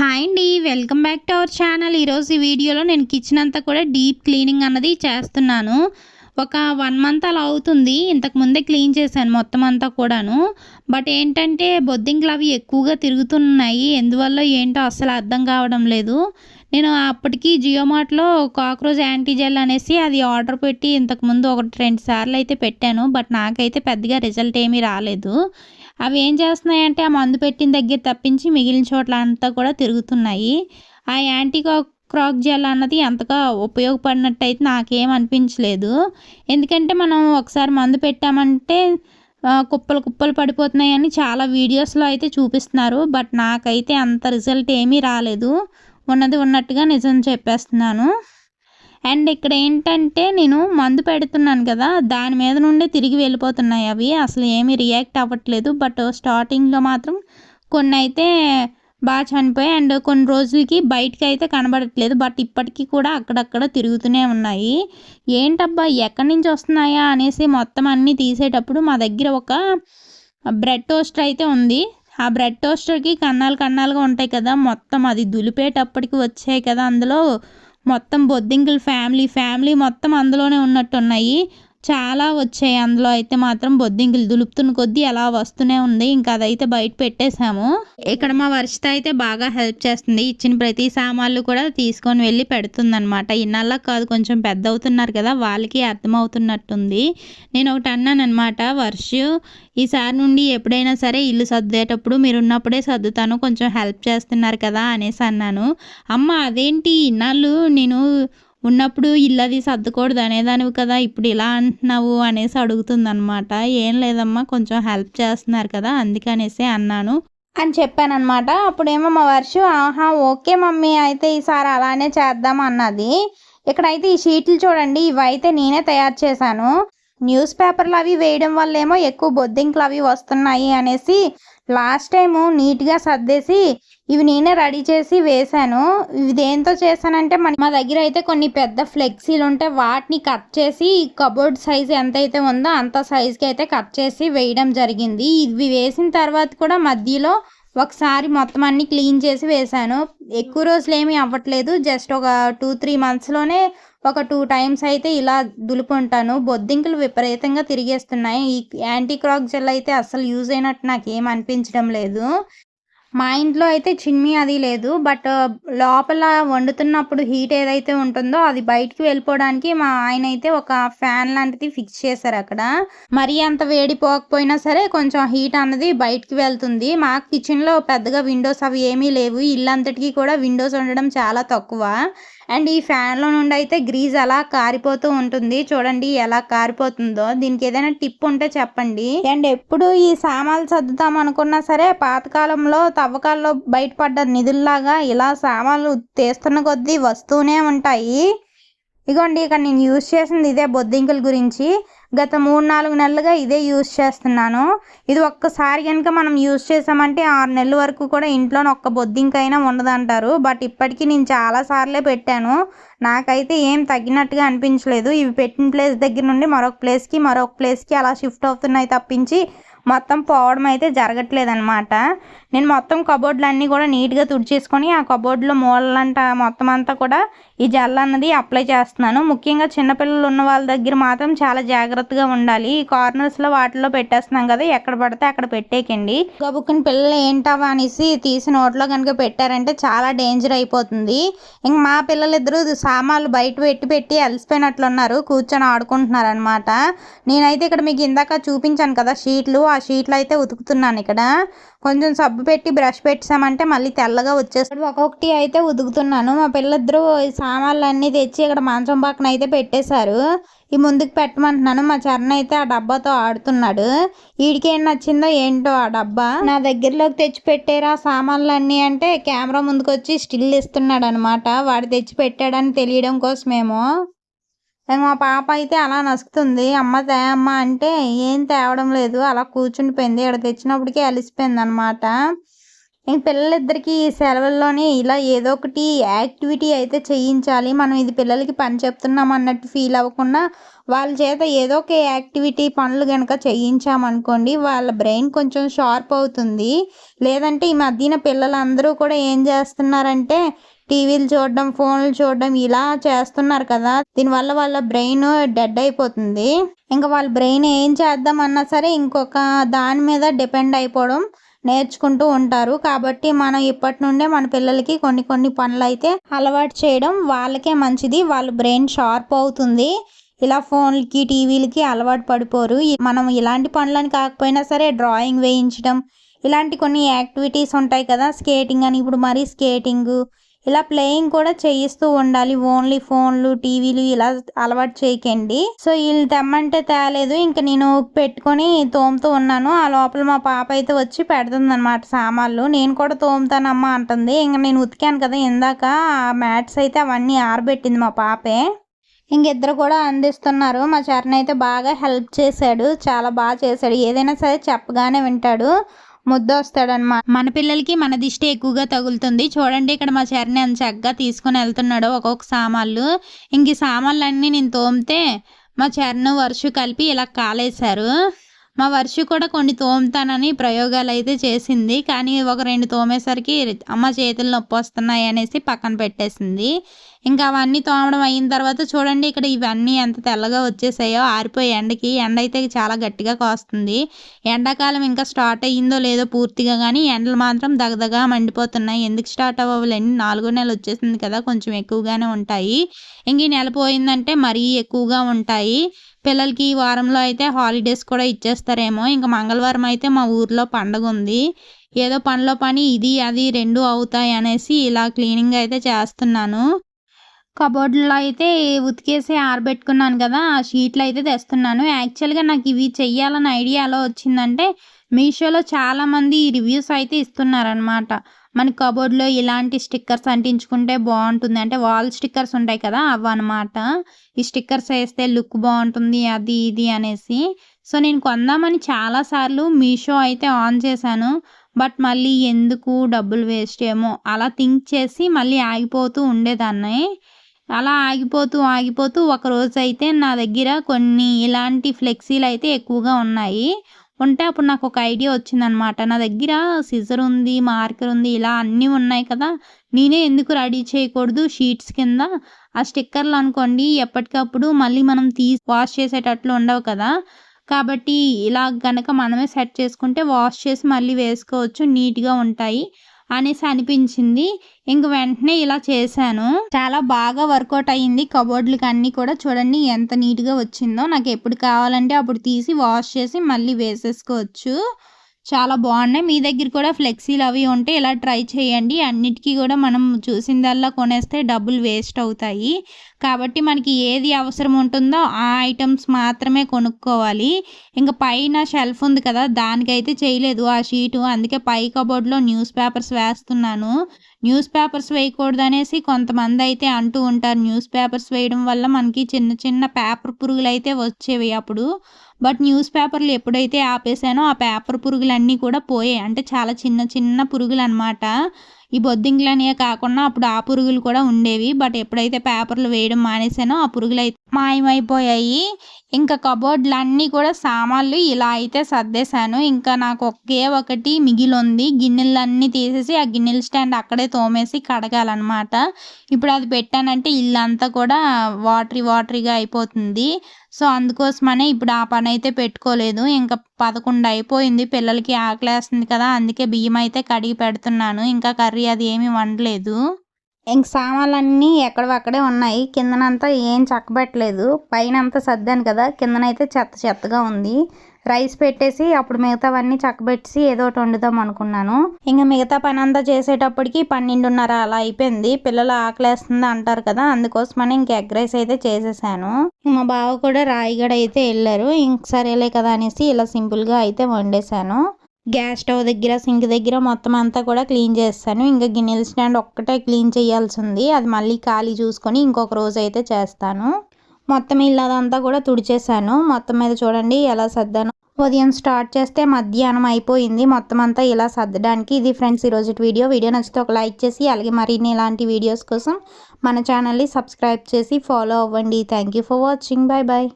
Hi అండి welcome back to our channel ఈరోజు ఈ వీడియోలో నేను కిచెన్ అంతా కూడా డీప్ క్లీనింగ్ అన్నది చేస్తున్నాను. ఒక వన్ మంత్ అలా అవుతుంది. ఇంతకు ముందే క్లీన్ చేశాను మొత్తం అంతా కూడాను. బట్ ఏంటంటే బొద్దింకలు అవి ఎక్కువగా తిరుగుతున్నాయి. ఎందువల్ల ఏంటో అస్సలు అర్థం కావడం లేదు. నేను అప్పటికి జియో మార్ట్లో కాక్రోచ్ యాంటీజెల్ అనేసి అది ఆర్డర్ పెట్టి ఇంతకుముందు ఒకటి రెండు సార్లు అయితే పెట్టాను. బట్ నాకైతే పెద్దగా రిజల్ట్ ఏమీ రాలేదు. అవి ఏం చేస్తున్నాయంటే ఆ మందు పెట్టిన దగ్గర తప్పించి మిగిలిన చోట్ల అంతా కూడా తిరుగుతున్నాయి. ఆ యాంటీకాక్ క్రాక్ జెల్ అన్నది ఎంతగా ఉపయోగపడినట్టు అయితే నాకేం అనిపించలేదు. ఎందుకంటే మనం ఒకసారి మందు పెట్టామంటే కుప్పలు కుప్పలు పడిపోతున్నాయని చాలా వీడియోస్లో అయితే చూపిస్తున్నారు. బట్ నాకైతే అంత రిజల్ట్ ఏమీ రాలేదు. ఉన్నది ఉన్నట్టుగా నిజం చెప్పేస్తున్నాను. అండ్ ఇక్కడ ఏంటంటే నేను మందు పెడుతున్నాను కదా దాని మీద నుండే తిరిగి వెళ్ళిపోతున్నాయి అవి. అసలు ఏమీ రియాక్ట్ అవ్వట్లేదు. బట్ స్టార్టింగ్లో మాత్రం కొన్ని అయితే బాగా చనిపోయి అండ్ కొన్ని రోజులకి బయటకి అయితే కనబడట్లేదు. బట్ ఇప్పటికీ కూడా అక్కడక్కడ తిరుగుతూనే ఉన్నాయి. ఏంటబ్బా ఎక్కడి నుంచి వస్తున్నాయా అనేసి మొత్తం అన్నీ తీసేటప్పుడు మా దగ్గర ఒక బ్రెడ్ టోస్టర్ అయితే ఉంది. ఆ బ్రెడ్ టోస్టర్కి కన్నాలు కన్నాలుగా ఉంటాయి కదా మొత్తం అది దులిపేటప్పటికి వచ్చాయి కదా అందులో. మొత్తం బొద్దింకల ఫ్యామిలీ ఫ్యామిలీ మొత్తం అందులోనే ఉన్నట్టు ఉన్నాయి చాలా వచ్చాయి. అందులో అయితే మాత్రం బొద్దింకులు దులుపుతున్న కొద్దీ అలా వస్తూనే ఉంది. ఇంకా అదైతే బయట పెట్టేశాము. ఇక్కడ మా వర్షిత అయితే బాగా హెల్ప్ చేస్తుంది. ఇచ్చిన ప్రతి సామాన్లు కూడా తీసుకొని వెళ్ళి పెడుతుంది అనమాట ఇన్నాళ్ళ కాదు కొంచెం పెద్ద అవుతున్నారు కదా వాళ్ళకి అర్థమవుతున్నట్టుంది. నేను ఒకటి అన్నాను అనమాట వర్షు ఈసారి నుండి ఎప్పుడైనా సరే ఇల్లు సర్దేటప్పుడు మీరు ఉన్నప్పుడే సర్దుతాను కొంచెం హెల్ప్ చేస్తున్నారు కదా అనేసి అన్నాను. అమ్మ అదేంటి? ఇన్నాళ్ళు నేను ఉన్నప్పుడు ఇల్లు అది సర్దకూడదు అనేదానివి కదా ఇప్పుడు ఇలా అంటున్నావు అనేసి అడుగుతుందనమాట ఏం లేదమ్మా కొంచెం హెల్ప్ చేస్తున్నారు కదా అందుకనేసి అన్నాను. అని చెప్పానమాట అప్పుడేమో మా వర్షం ఆహా ఓకే మమ్మీ అయితే ఈసారి అలానే చేద్దాం అన్నది. ఇక్కడైతే ఈ షీట్లు చూడండి ఇవైతే నేనే తయారు చేశాను. న్యూస్ పేపర్లు అవి వేయడం వల్ల ఏమో ఎక్కువ బొద్దింకలు అవి వస్తున్నాయి అనేసి లాస్ట్ టైము నీట్గా సర్దేసి ఇవి నేనే రెడీ చేసి వేశాను ఇవి దేంతో చేశానంటే మన మా దగ్గర అయితే కొన్ని పెద్ద ఫ్లెక్సీలు ఉంటే వాటిని కట్ చేసి కబోర్డ్ సైజ్ ఎంత అయితే ఉందో అంత సైజ్కి అయితే కట్ చేసి వేయడం జరిగింది. ఇవి వేసిన తర్వాత కూడా మధ్యలో ఒకసారి మొత్తం అన్ని క్లీన్ చేసి వేశాను ఎక్కువ రోజులు ఏమీ అవ్వట్లేదు. జస్ట్ ఒక టూ త్రీ మంత్స్లోనే ఒక టూ టైమ్స్ అయితే ఇలా దులుపుంటాను బొద్దింకలు విపరీతంగా తిరిగేస్తున్నాయి. ఈ యాంటీ క్రాక్ జెల్ అయితే అసలు యూజ్ అయినట్టు నాకు ఏం అనిపించడం లేదు. మా ఇంట్లో అయితే చిమ్మి అది లేదు. బట్ లోపల వండుతున్నప్పుడు హీట్ ఏదైతే ఉంటుందో అది బయటికి వెళ్ళిపోవడానికి మా ఆయన అయితే ఒక ఫ్యాన్ లాంటిది ఫిక్స్ చేశారు అక్కడ. మరీ అంత వేడి పోకపోయినా సరే కొంచెం హీట్ అన్నది బయటికి వెళ్తుంది. మా కిచెన్లో పెద్దగా విండోస్ అవి ఏమీ లేవు. ఇల్లంతటికీ కూడా విండోస్ ఉండడం చాలా తక్కువ. అండ్ ఈ ఫ్యాన్లో నుండి అయితే గ్రీజ్ అలా కారిపోతూ ఉంటుంది. చూడండి ఎలా కారిపోతుందో. దీనికి ఏదైనా టిప్ ఉంటే చెప్పండి. అండ్ ఎప్పుడు ఈ సామాన్లు సర్దుతాం అనుకున్నా సరే పాతకాలంలో తవ్వకాల్లో బయటపడ్డ నిధుల్లాగా ఇలా సామాన్లు తీస్తున్న కొద్దీ వస్తూనే ఉంటాయి. ఇగోండి ఇక్కడ నేను యూజ్ చేసింది ఇదే బొద్దింకల గురించి. గత మూడు నాలుగు నెలలుగా ఇదే యూజ్ చేస్తున్నాను. ఇది ఒక్కసారి కనుక మనం యూజ్ చేసామంటే ఆరు నెలల వరకు కూడా ఇంట్లో ఒక్క బొద్దింకైనా ఉండదంటారు. బట్ ఇప్పటికీ నేను చాలా సార్లే పెట్టాను. నాకైతే ఏం తగ్గినట్టుగా అనిపించలేదు. ఇవి పెట్టిన ప్లేస్ దగ్గర నుండి మరొక ప్లేస్కి మరొక ప్లేస్కి అలా షిఫ్ట్ అవుతున్నాయి తప్పించి మొత్తం పోవడం అయితే జరగట్లేదనమాట నేను మొత్తం కబోర్డ్లు అన్నీ కూడా నీట్గా తుడిచేసుకొని ఆ కబోర్డ్లో మూలలంట మొత్తం అంతా కూడా ఈ జెల్ అన్నది అప్లై చేస్తున్నాను. ముఖ్యంగా చిన్నపిల్లలు ఉన్న వాళ్ళ దగ్గర మాత్రం చాలా జాగ్రత్తగా ఉండాలి. ఈ కార్నర్స్లో వాటిలో పెట్టేస్తున్నాం కదా ఎక్కడ పడితే అక్కడ పెట్టేకండి గబుక్కుని పిల్లలు ఏంటవా అనేసి తీసి నోట్లో కనుక పెట్టారంటే చాలా డేంజర్ అయిపోతుంది. ఇంక మా పిల్లలిద్దరూ సామాన్లు బయట పెట్టి పెట్టి అలసిపోయినట్లున్నారు కూర్చొని ఆడుకుంటున్నారు అనమాట నేనైతే ఇక్కడ మీకు ఇందాక చూపించాను కదా షీట్లు ఆ షీట్లు అయితే ఉతుకుతున్నాను ఇక్కడ. కొంచెం సబ్బు పెట్టి బ్రష్ పెట్టామంటే మళ్ళీ తెల్లగా వచ్చేస్తాడు ఒక్కొక్కటి అయితే ఉతుకుతున్నాను. మా పిల్లలిద్దరూ ఈ సామాన్లు అన్నీ తెచ్చి ఇక్కడ మంచం పక్కన అయితే పెట్టేశారు. ఈ ముందుకు పెట్టమంటున్నాను. మా చరణ్ అయితే ఆ డబ్బాతో ఆడుతున్నాడు. వీడికి ఏం నచ్చిందో ఏంటో ఆ డబ్బా. నా దగ్గరలోకి తెచ్చి పెట్టారా సామాన్లు అన్నీ అంటే కెమెరా ముందుకు వచ్చి స్టిల్ ఇస్తున్నాడు అనమాట వాడు తెచ్చి పెట్టాడని తెలియడం కోసమేమో. మా పాప అయితే అలా నసుకుతుంది. అమ్మ తేమ్మ అంటే ఏం తేవడం లేదు. అలా కూర్చుండిపోయింది. ఇక్కడ తెచ్చినప్పటికే అలిసిపోయింది అనమాట ఇంక పిల్లలిద్దరికీ ఈ సెలవుల్లోనే ఇలా ఏదో ఒకటి యాక్టివిటీ అయితే చేయించాలి. మనం ఇది పిల్లలకి పని చెప్తున్నాం అన్నట్టు ఫీల్ అవ్వకుండా వాళ్ళ చేత ఏదో ఒక యాక్టివిటీ పనులు కనుక చేయించామనుకోండి వాళ్ళ బ్రెయిన్ కొంచెం షార్ప్ అవుతుంది. లేదంటే ఈ మధ్యన పిల్లలందరూ కూడా ఏం చేస్తున్నారంటే టీవీలు చూడడం ఫోన్లు చూడడం ఇలా చేస్తున్నారు కదా. దీనివల్ల వాళ్ళ బ్రెయిన్ డెడ్ అయిపోతుంది. ఇంకా వాళ్ళ బ్రెయిన్ ఏం చేద్దామన్నా సరే ఇంకొక దాని మీద డిపెండ్ అయిపోవడం నేర్చుకుంటూ ఉంటారు. కాబట్టి మనం ఇప్పటి నుండే మన పిల్లలకి కొన్ని కొన్ని పనులు అయితే అలవాటు చేయడం వాళ్ళకే మంచిది. వాళ్ళ బ్రెయిన్ షార్ప్ అవుతుంది. ఇలా ఫోన్లకి టీవీలకి అలవాటు పడిపోరు. మనం ఇలాంటి పనులని కాకపోయినా సరే డ్రాయింగ్ వేయించడం ఇలాంటి కొన్ని యాక్టివిటీస్ ఉంటాయి కదా. స్కేటింగ్ అని ఇప్పుడు మరీ స్కేటింగ్ ఇలా ప్లేయింగ్ కూడా చేయిస్తూ ఉండాలి. ఓన్లీ ఫోన్లు టీవీలు ఇలా అలవాటు చేయకండి. సో వీళ్ళు తెమ్మంటే తేలేదు. ఇంకా నేను పెట్టుకొని తోముతూ ఉన్నాను. ఆ లోపల మా పాప అయితే వచ్చి పెడుతుంది అనమాట సామాన్లు. నేను కూడా తోముతానమ్మా అంటుంది. ఇంకా నేను ఉతికాను కదా ఇందాక. ఆ మ్యాట్స్ అయితే అవన్నీ ఆరబెట్టింది మా పాపే. ఇంకిద్దరు కూడా అందిస్తున్నారు. మా చరణ్ అయితే బాగా హెల్ప్ చేశాడు. చాలా బాగా చేశాడు. ఏదైనా సరే చెప్పగానే వింటాడు. ముద్దొస్తాడనమాట మన పిల్లలకి మన దిష్టి ఎక్కువగా తగులుతుంది. చూడండి ఇక్కడ మా చరణ్ అంత చక్కగా తీసుకొని వెళ్తున్నాడు ఒక్కొక్క సామాన్లు. ఇంక ఈ సామాన్లు నేను తోమితే మా చరణ్ వరుస కలిపి ఇలా కాలేశారు. మా వర్షి కూడా కొన్ని తోముతానని ప్రయోగాలు అయితే చేసింది. కానీ ఒక రెండు తోమేసరికి అమ్మ చేతులు నొప్పి వస్తున్నాయి అనేసి పక్కన పెట్టేసింది. ఇంకా అవన్నీ తోమడం అయిన తర్వాత చూడండి ఇక్కడ ఇవన్నీ ఎంత తెల్లగా వచ్చేసాయో. ఆరిపోయి ఎండకి ఎండ అయితే చాలా గట్టిగా కాస్తుంది. ఎండాకాలం ఇంకా స్టార్ట్ అయ్యిందో లేదో పూర్తిగా కానీ ఎండలు మాత్రం దగదగా మండిపోతున్నాయి. ఎందుకు స్టార్ట్ అవ్వాలండి నాలుగో నెల వచ్చేసింది కదా కొంచెం ఎక్కువగానే ఉంటాయి. ఇంక ఈ నెల పోయిందంటే మరీ ఎక్కువగా ఉంటాయి. పిల్లలకి ఈ వారంలో అయితే హాలిడేస్ కూడా ఇచ్చేస్తారేమో. ఇంకా మంగళవారం అయితే మా ఊర్లో పండగ ఉంది. ఏదో పనిలో పని ఇది అది రెండు అవుతాయి అనేసి ఇలా క్లీనింగ్ అయితే చేస్తున్నాను. కబోర్డ్లో అయితే ఉతికేసి ఆరబెట్టుకున్నాను కదా ఆ షీట్లు అయితే తెస్తున్నాను. యాక్చువల్గా నాకు ఇవి చెయ్యాలని ఐడియా ఎలా వచ్చిందంటే మీషోలో చాలామంది రివ్యూస్ అయితే ఇస్తున్నారనమాట మన కబోర్డ్లో ఇలాంటి స్టిక్కర్స్ అంటించుకుంటే బాగుంటుంది. అంటే వాల్ స్టిక్కర్స్ ఉంటాయి కదా అవి ఈ స్టిక్కర్స్ వేస్తే లుక్ బాగుంటుంది అది ఇది అనేసి. సో నేను కొందామని చాలాసార్లు మీషో అయితే ఆన్ చేశాను. బట్ మళ్ళీ ఎందుకు డబ్బులు వేస్ట్ ఏమో అలా థింక్ చేసి మళ్ళీ ఆగిపోతూ ఉండేదాన్ని. అలా ఆగిపోతూ ఆగిపోతూ ఒక రోజు అయితే నా దగ్గర కొన్ని ఇలాంటి ఫ్లెక్సీలు అయితే ఎక్కువగా ఉన్నాయి. ఉంటే అప్పుడు నాకు ఒక ఐడియా వచ్చిందనమాట. నా దగ్గర సిజర్ ఉంది మార్కర్ ఉంది ఇలా అన్నీ ఉన్నాయి కదా. నేనే ఎందుకు రెడీ చేయకూడదు షీట్స్ కింద? ఆ స్టిక్కర్లు అనుకోండి ఎప్పటికప్పుడు మళ్ళీ మనం తీసి వాష్ చేసేటట్లు ఉండవు కదా. కాబట్టి ఇలా గనక మనమే సెట్ చేసుకుంటే వాష్ చేసి మళ్ళీ వేసుకోవచ్చు నీట్గా ఉంటాయి. అనేసి అనిపించింది. ఇంక వెంటనే ఇలా చేశాను. చాలా బాగా వర్కౌట్ అయ్యింది. కబోర్డ్లకి అన్నీ కూడా చూడండి ఎంత నీట్గా వచ్చిందో. నాకు ఎప్పుడు కావాలంటే అప్పుడు తీసి వాష్ చేసి మళ్ళీ వేసేసుకోవచ్చు. చాలా బాగున్నాయి. మీ దగ్గర కూడా ఫ్లెక్సీలు అవి ఉంటే ఇలా ట్రై చేయండి. అన్నిటికీ కూడా మనం చూసిందల్లా కొనేస్తే డబ్బులు వేస్ట్ అవుతాయి. కాబట్టి మనకి ఏది అవసరం ఉంటుందో ఆ ఐటమ్స్ మాత్రమే కొనుక్కోవాలి. ఇంకా పైన షెల్ఫ్ ఉంది కదా దానికైతే చేయలేదు ఆ షీటు. అందుకే పై కబోర్డ్లో న్యూస్ పేపర్స్ వేస్తున్నాను. న్యూస్ పేపర్స్ వేయకూడదు అనేసి కొంతమంది అయితే అంటూ ఉంటారు. న్యూస్ పేపర్స్ వేయడం వల్ల మనకి చిన్న చిన్న పేపర్ పురుగులు అయితే వచ్చేవి అప్పుడు. బట్ న్యూస్ పేపర్లు ఎప్పుడైతే ఆపేసానో ఆ పేపర్ పురుగులన్నీ కూడా పోయాయి. అంటే చాలా చిన్న చిన్న పురుగులు అనమాట ఈ బొద్దింకలనే కాకుండా అప్పుడు ఆ పురుగులు కూడా ఉండేవి. బట్ ఎప్పుడైతే పేపర్లు వేయడం మానేసానో ఆ పురుగులు అయితే మాయమైపోయాయి. ఇంకా కబోర్డ్లు అన్నీ కూడా సామాన్లు ఇలా అయితే సర్దేశాను. ఇంకా నాకు ఒకే ఒకటి మిగిలి ఉంది గిన్నెలన్నీ తీసేసి ఆ గిన్నెల స్టాండ్ అక్కడే తోమేసి కడగాలన్నమాట. ఇప్పుడు అది పెట్టానంటే ఇల్లంతా కూడా వాటరీ వాటరీగా అయిపోతుంది. సో అందుకోసమనే ఇప్పుడు ఆ పని అయితే పెట్టుకోలేదు. ఇంకా పదకొండు అయిపోయింది. పిల్లలకి ఆకలేస్తుంది కదా అందుకే బియ్యం అయితే కడిగి పెడుతున్నాను. ఇంకా కర్రీ అది ఏమీ వండలేదు. ఇంక సామాన్లన్నీ ఎక్కడవక్కడే ఉన్నాయి. కిందనంతా ఏం చక్కబెట్టలేదు. పైన అంతా సర్దాను కదా. కిందనైతే చెత్త చెత్తగా ఉంది. రైస్ పెట్టేసి అప్పుడు మిగతావన్నీ చక్కబెట్టేసి ఏదో ఒకటి వండుదాం అనుకున్నాను. ఇంకా మిగతా పని అంతా చేసేటప్పటికి పన్నెండున్నర అలా అయిపోయింది. పిల్లలు ఆకలేస్తుంది అంటారు కదా అందుకోసమని ఇంక ఎగ్ రైస్ అయితే చేసేసాను. మా బావ కూడా రాయిగడ అయితే వెళ్ళారు. ఇంక సరేలే కదా అనేసి ఇలా సింపుల్గా అయితే వండేసాను గ్యాస్ స్టవ్ దగ్గర సింక్ దగ్గర మొత్తం అంతా కూడా క్లీన్ చేస్తాను. ఇంకా గిన్నెల స్టాండ్ ఒక్కటే క్లీన్ చేయాల్సి ఉంది అది మళ్ళీ ఖాళీ చూసుకొని ఇంకొక రోజు అయితే చేస్తాను. మొత్తం ఇల్లు అదంతా కూడా తుడిచేశాను. మొత్తం మీద చూడండి ఎలా సర్దాను. ఉదయం స్టార్ట్ చేస్తే మధ్యాహ్నం అయిపోయింది. మొత్తం అంతా ఇలా సర్దడానికి. ఇది ఫ్రెండ్స్ ఈరోజు వీడియో. వీడియో నచ్చితే ఒక లైక్ చేసి అలాగే మరిన్ని ఇలాంటి వీడియోస్ కోసం మన ఛానల్ని సబ్స్క్రైబ్ చేసి ఫాలో అవ్వండి. Thank you for watching bye bye